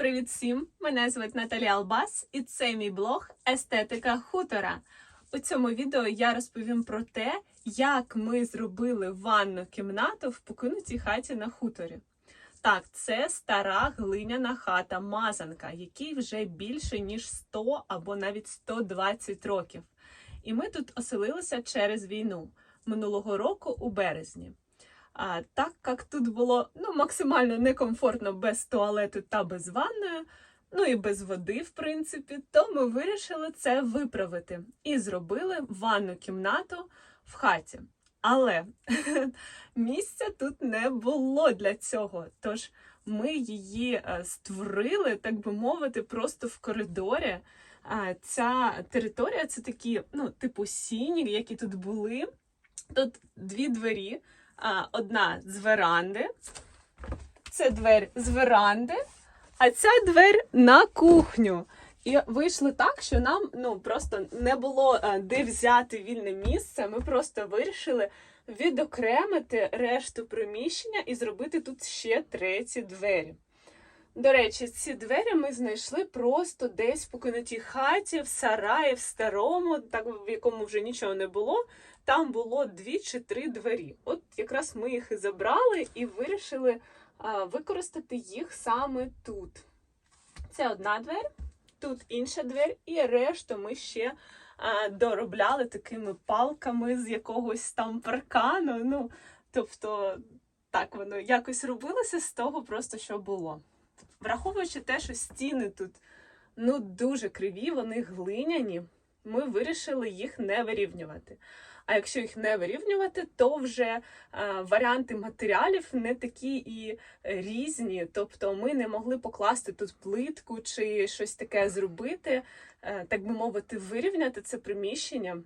Привіт всім! Мене звуть Наталія Албас, і це мій блог Естетика хутора. У цьому відео я розповім про те, як ми зробили ванну кімнату в покинутій хаті на хуторі. Так, це стара глиняна хата Мазанка, якій вже більше ніж 100 або навіть 120 років. І ми тут оселилися через війну минулого року у березні. А так як тут було ну, максимально некомфортно без туалету та без ванної, ну і без води, в принципі, то ми вирішили це виправити і зробили ванну кімнату в хаті. Але місця тут не було для цього. Тож ми її е, створили, так би мовити, просто в коридорі. Ця територія це такі, ну, типу сіні, які тут були. Тут дві двері. Одна з веранди. Це двері з веранди, а ця двері на кухню. І вийшло так, що нам ну просто не було е, де взяти вільне місце. Ми просто вирішили відокремити решту приміщення і зробити тут ще треті двері. До речі, ці двері ми знайшли просто десь в покинутій хаті, в сараї, в старому, так в якому вже нічого не було. Там було дві чи три двері. От якраз ми їх і забрали і вирішили використати їх саме тут. Це одна двері, тут інша двері, і решту ми ще доробляли такими палками з якогось там паркану. Ну, тобто, так воно якось робилося з того, просто що було. Враховуючи те, що стіни тут ну, дуже криві, вони глиняні, ми вирішили їх не вирівнювати. А якщо їх не вирівнювати, то вже е, варіанти матеріалів не такі і різні. Тобто ми не могли покласти тут плитку чи щось таке зробити, е, так би мовити, вирівняти це приміщення,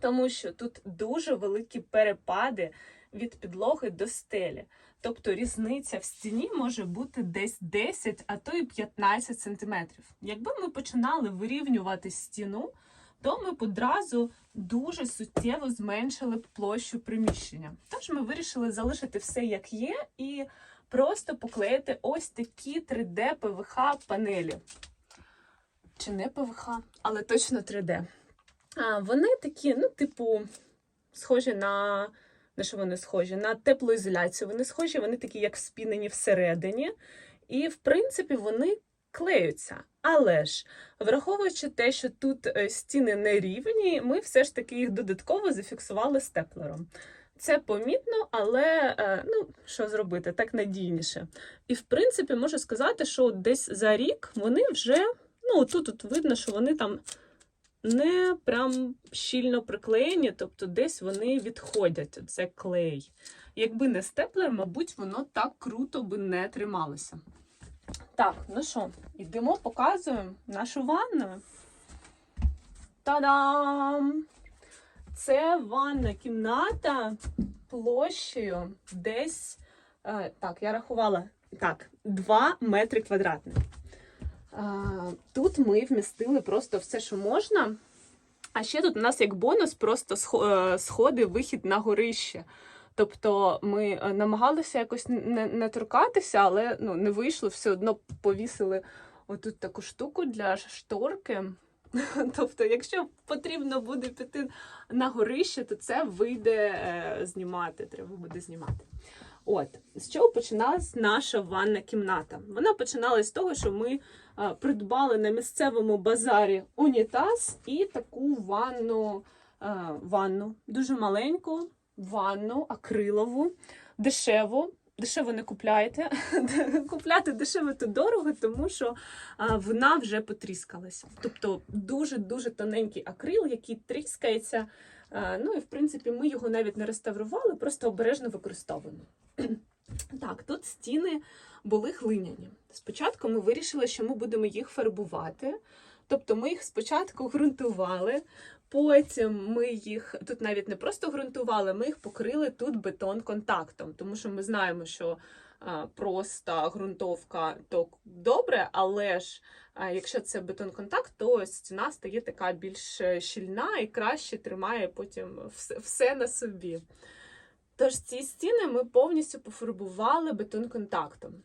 тому що тут дуже великі перепади від підлоги до стелі. Тобто різниця в стіні може бути десь 10, а то й 15 сантиметрів. Якби ми починали вирівнювати стіну, то ми б одразу дуже суттєво зменшили б площу приміщення. Тож ми вирішили залишити все як є, і просто поклеїти ось такі 3D ПВХ панелі. Чи не ПВХ, але точно 3D. А, Вони такі, ну, типу, схожі на. На що вони схожі? На теплоізоляцію. Вони схожі, вони такі, як вспінені всередині. І, в принципі, вони клеються. Але ж, враховуючи те, що тут е, стіни не рівні, ми все ж таки їх додатково зафіксували степлером. Це помітно, але е, ну, що зробити, так надійніше. І, в принципі, можу сказати, що десь за рік вони вже, ну, тут, тут видно, що вони там не прям щільно приклеєні, тобто десь вони відходять. Це клей. Якби не степлер, мабуть, воно так круто би не трималося. Так, ну що, йдемо, показуємо нашу ванну. Та-дам! Це ванна кімната площею десь. Е, так, я рахувала так, 2 метри квадратних. Тут ми вмістили просто все, що можна. А ще тут у нас як бонус просто е, сходи, вихід на горище. Тобто ми е, намагалися якось не не торкатися, але ну, не вийшло, все одно повісили отут таку штуку для шторки. Тобто, якщо потрібно буде піти на горище, то це вийде е, знімати, треба буде знімати. От, з чого починалась наша ванна кімната? Вона починалась з того, що ми а, придбали на місцевому базарі унітаз і таку ванну, ванну дуже маленьку ванну, акрилову, дешеву. Дешево не купляйте. Купляти дешево то дорого, тому що вона вже потріскалася. Тобто дуже-дуже тоненький акрил, який тріскається. Ну і в принципі ми його навіть не реставрували, просто обережно використовуємо. Так, тут стіни були глиняні. Спочатку ми вирішили, що ми будемо їх фарбувати. Тобто ми їх спочатку ґрунтували, потім ми їх тут навіть не просто ґрунтували, ми їх покрили тут бетон контактом, тому що ми знаємо, що а, просто ґрунтовка то добре, але ж якщо це бетон контакт, то стіна стає така більш щільна і краще тримає потім все на собі. Тож ці стіни ми повністю пофарбували бетон контактом.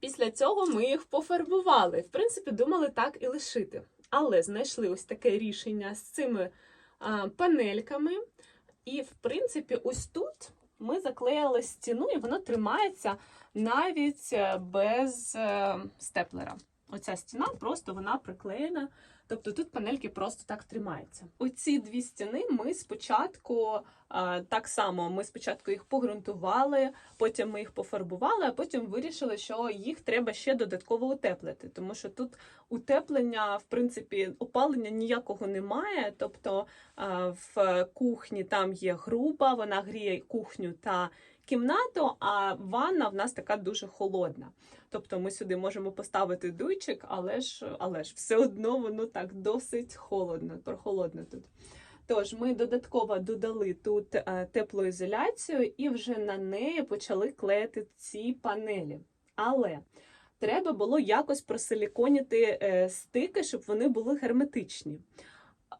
Після цього ми їх пофарбували. В принципі, думали так і лишити. Але знайшли ось таке рішення з цими а, панельками. І, в принципі, ось тут ми заклеїли стіну, і воно тримається навіть е, без е, степлера. Оця стіна просто вона приклеєна. Тобто тут панельки просто так тримаються. Оці дві стіни ми спочатку а, так само. Ми спочатку їх погрунтували, потім ми їх пофарбували, а потім вирішили, що їх треба ще додатково утеплити, тому що тут утеплення, в принципі, опалення ніякого немає. Тобто а, в кухні там є груба, вона гріє кухню та кімнату, а ванна в нас така дуже холодна. Тобто ми сюди можемо поставити дуйчик, але ж, але ж все одно воно так досить холодно, прохолодно тут. Тож ми додатково додали тут е, теплоізоляцію і вже на неї почали клеїти ці панелі. Але треба було якось просиліконіти е, стики, щоб вони були герметичні.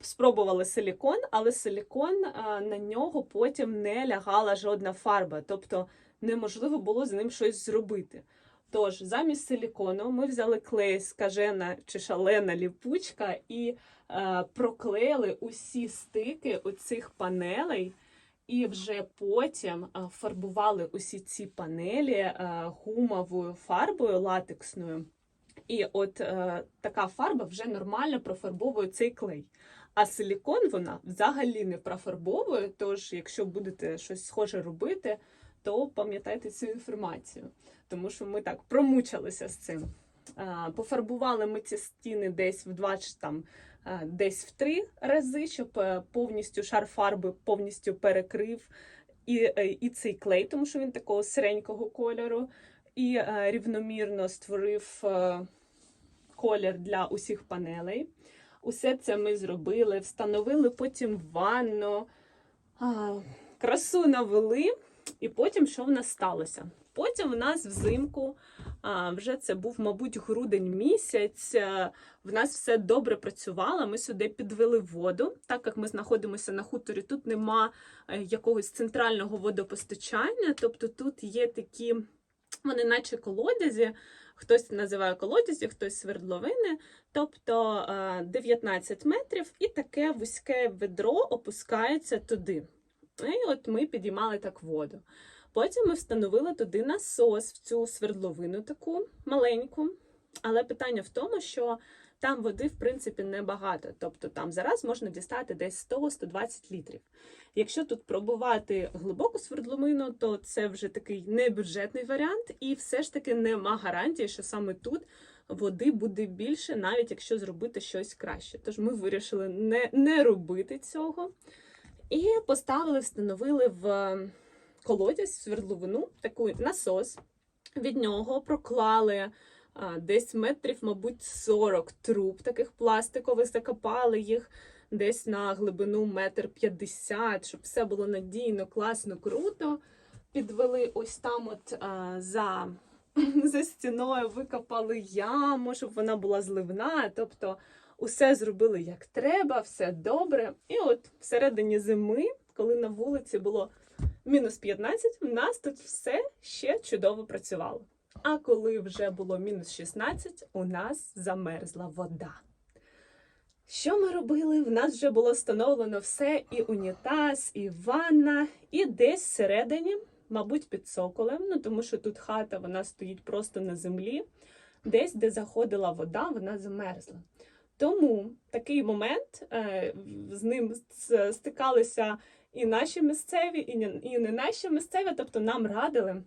Спробували силікон, але силікон е, на нього потім не лягала жодна фарба, тобто неможливо було з ним щось зробити. Тож, замість силікону ми взяли клей скажена чи шалена ліпучка і е, проклеїли усі стики оцих панелей, і вже потім е, фарбували усі ці панелі е, гумовою фарбою латексною. І от е, така фарба вже нормально профарбовує цей клей. А силікон вона взагалі не профарбовує. Тож, якщо будете щось схоже робити, то пам'ятайте цю інформацію, тому що ми так промучилися з цим. А, Пофарбували ми ці стіни десь в два чи там десь в три рази, щоб е, повністю шар фарби повністю перекрив і, е, і цей клей, тому що він такого сиренького кольору, і е, рівномірно створив е, колір для усіх панелей. Усе це ми зробили, встановили потім ванну, красу навели. І потім що в нас сталося? Потім в нас взимку, вже це був, мабуть, грудень місяць. В нас все добре працювало. Ми сюди підвели воду. Так як ми знаходимося на хуторі, тут нема е, якогось центрального водопостачання. Тобто тут є такі, вони наче колодязі. Хтось називає колодязі, хтось свердловини, тобто е, 19 метрів, і таке вузьке ведро опускається туди. І от ми підіймали так воду. Потім ми встановили туди насос в цю свердловину таку маленьку. Але питання в тому, що там води, в принципі, небагато. Тобто там зараз можна дістати десь 100-120 літрів. Якщо тут пробувати глибоку свердловину, то це вже такий небюджетний варіант, і все ж таки нема гарантії, що саме тут води буде більше, навіть якщо зробити щось краще. Тож ми вирішили не, не робити цього. І поставили, встановили в колодязь в свердловину таку насос. Від нього проклали десь метрів, мабуть, 40 труб таких пластикових, закопали їх десь на глибину метр п'ятдесят, щоб все було надійно, класно, круто. Підвели ось там, от за, за стіною, викопали яму, щоб вона була зливна. Тобто усе зробили як треба, все добре. І от всередині зими, коли на вулиці було мінус 15, у нас тут все ще чудово працювало. А коли вже було мінус 16, у нас замерзла вода. Що ми робили? В нас вже було встановлено все: і унітаз, і ванна, і десь всередині, мабуть, під соколем, ну тому що тут хата вона стоїть просто на землі. Десь, де заходила вода, вона замерзла. Тому такий момент е, з ним стикалися і наші місцеві, і не наші місцеві. Тобто нам радили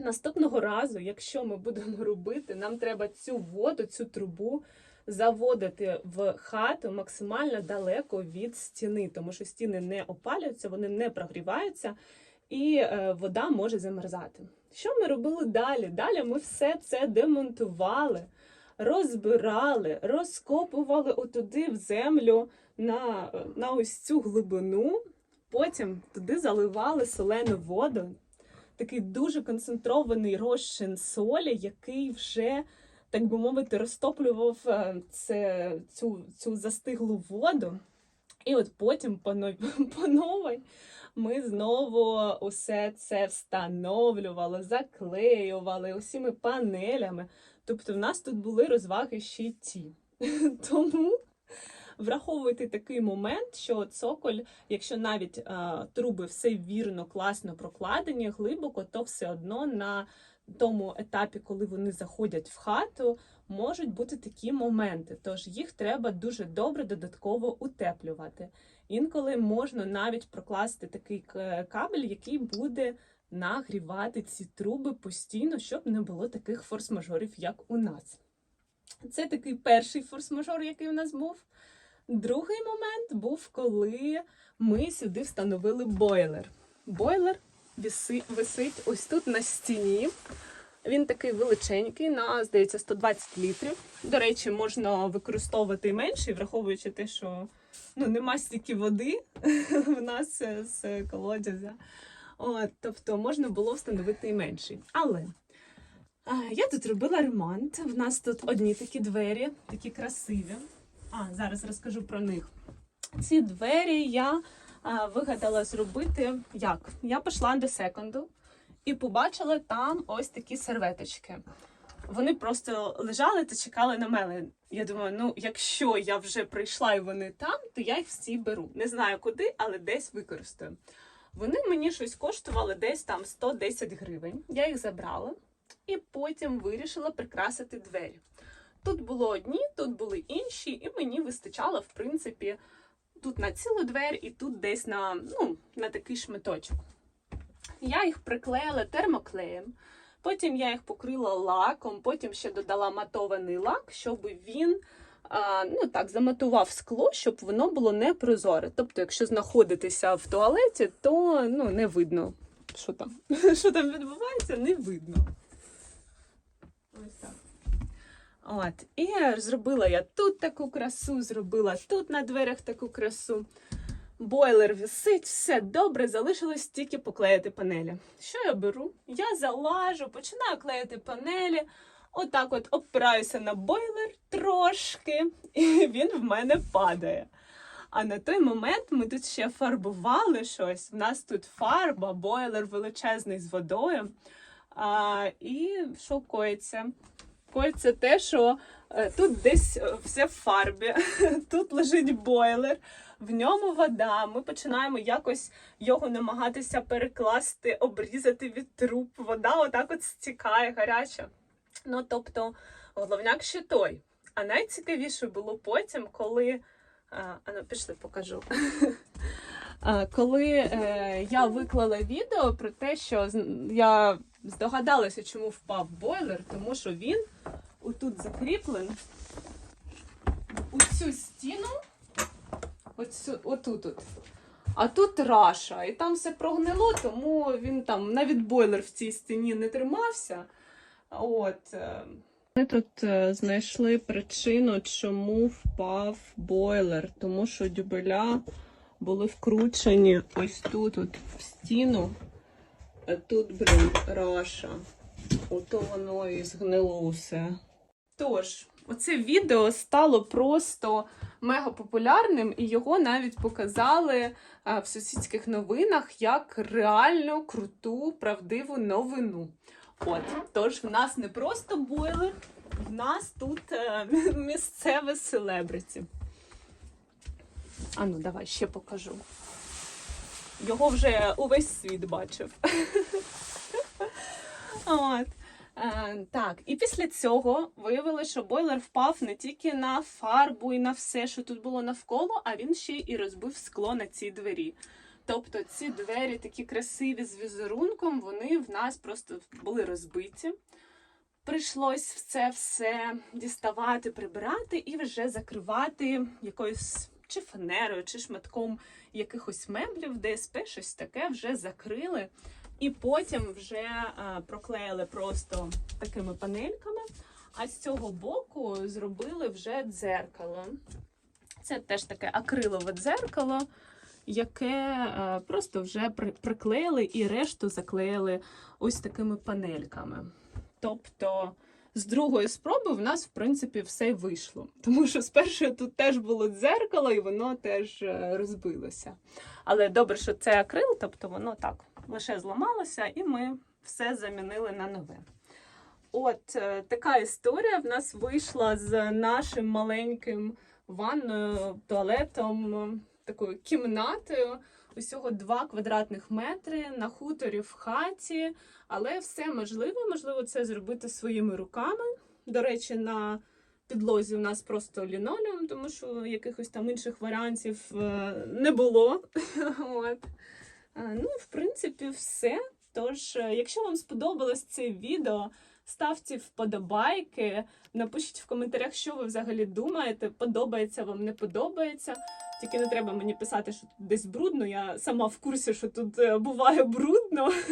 наступного разу, якщо ми будемо робити, нам треба цю воду, цю трубу заводити в хату максимально далеко від стіни, тому що стіни не опалюються, вони не прогріваються, і е, вода може замерзати. Що ми робили далі? Далі ми все це демонтували розбирали, розкопували отуди в землю на, на ось цю глибину. Потім туди заливали солену воду, такий дуже концентрований розчин солі, який вже, так би мовити, розтоплював е, це, цю, цю застиглу воду. І от потім по новій, ми знову усе це встановлювали, заклеювали усіми панелями. Тобто, в нас тут були розваги ще й ті. Тому враховуйте такий момент, що цоколь, якщо навіть е, труби все вірно, класно прокладені, глибоко, то все одно на тому етапі, коли вони заходять в хату, можуть бути такі моменти. Тож їх треба дуже добре додатково утеплювати. Інколи можна навіть прокласти такий кабель, який буде нагрівати ці труби постійно, щоб не було таких форс-мажорів, як у нас. Це такий перший форс-мажор, який у нас був. Другий момент був, коли ми сюди встановили бойлер. Бойлер висить ось тут на стіні. Він такий величенький, на, здається, 120 літрів. До речі, можна використовувати і менший, враховуючи те, що ну, нема стільки води в нас е, з колодязя. От, тобто можна було встановити і менший. Але я тут робила ремонт. В нас тут одні такі двері, такі красиві. А, зараз розкажу про них. Ці двері я а, вигадала зробити як? Я пішла до секонду і побачила там ось такі серветочки. Вони просто лежали та чекали на мене. Я думаю, ну якщо я вже прийшла і вони там, то я їх всі беру. Не знаю куди, але десь використаю. Вони мені щось коштували десь там 110 гривень. Я їх забрала і потім вирішила прикрасити двері. Тут було одні, тут були інші, і мені вистачало, в принципі, тут на цілу двері і тут десь на, ну, на такий шматочок. Я їх приклеїла термоклеєм, потім я їх покрила лаком, потім ще додала матований лак, щоб він а, ну, так, заматував скло, щоб воно було не прозоре. Тобто, якщо знаходитися в туалеті, то ну, не видно, що там, що там відбувається, не видно. Ось так. От. І зробила я тут таку красу, зробила тут на дверях таку красу. Бойлер висить, все добре, залишилось тільки поклеїти панелі. Що я беру? Я залажу, починаю клеїти панелі. Отак от опираюся на бойлер трошки, і він в мене падає. А на той момент ми тут ще фарбували щось. В нас тут фарба, бойлер величезний з водою. А, і що Коїться те, що е, тут десь е, все в фарбі, тут лежить бойлер, в ньому вода. Ми починаємо якось його намагатися перекласти, обрізати від труб. Вода отак от стікає гаряча. Ну, тобто, головняк ще той. А найцікавіше було потім, коли. А, а ну, пішли, покажу. Коли е, я виклала відео про те, що я здогадалася, чому впав бойлер, тому що він отут закріплений у цю стіну, отут. От. А тут раша, і там все прогнило, тому він там навіть бойлер в цій стіні не тримався. От. е, Ми тут е, знайшли причину, чому впав бойлер, тому що дюбеля були вкручені ось тут, от в стіну. Тут, блін, раша. Ото воно і згнило. Тож, оце відео стало просто мега популярним, і його навіть показали в сусідських новинах як реально круту, правдиву новину. От, тож в нас не просто бойлер, в нас тут е, місцеве селебриті. А ну, давай ще покажу. Його вже увесь світ бачив. От. Е, так, і після цього виявилося, що бойлер впав не тільки на фарбу і на все, що тут було навколо, а він ще і розбив скло на цій двері. Тобто ці двері такі красиві з візерунком, вони в нас просто були розбиті. Прийшлось це все діставати, прибирати і вже закривати якоюсь чи фанерою, чи шматком якихось меблів, ДСП, щось таке вже закрили. І потім вже е, проклеїли просто такими панельками. А з цього боку зробили вже дзеркало. Це теж таке акрилове дзеркало, яке е, просто вже при- приклеїли і решту заклеїли ось такими панельками. Тобто з другої спроби в нас, в принципі, все вийшло. Тому що спершу тут теж було дзеркало, і воно теж е, розбилося. Але добре, що це акрил, тобто воно так лише зламалося, і ми все замінили на нове. От е, така історія в нас вийшла з нашим маленьким ванною, туалетом, такою кімнатою. Усього 2 квадратних метри на хуторі в хаті, але все можливо. Можливо, це зробити своїми руками. До речі, на підлозі у нас просто лінолеум, тому що якихось там інших варіантів е, не було. От. Е, Ну, в принципі, все. Тож, е, якщо вам сподобалось це відео, ставте вподобайки, напишіть в коментарях, що ви взагалі думаєте, подобається вам, не подобається. Тільки не треба мені писати, що тут десь брудно. Я сама в курсі, що тут е, буває брудно.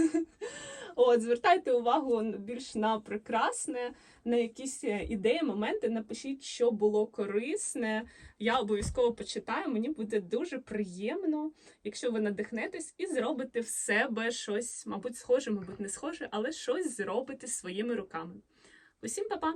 От, звертайте увагу більш на прекрасне, на якісь е, ідеї, моменти. Напишіть, що було корисне. Я обов'язково почитаю. Мені буде дуже приємно, якщо ви надихнетесь і зробите в себе щось, мабуть, схоже, мабуть, не схоже, але щось зробите своїми руками. Усім па-па!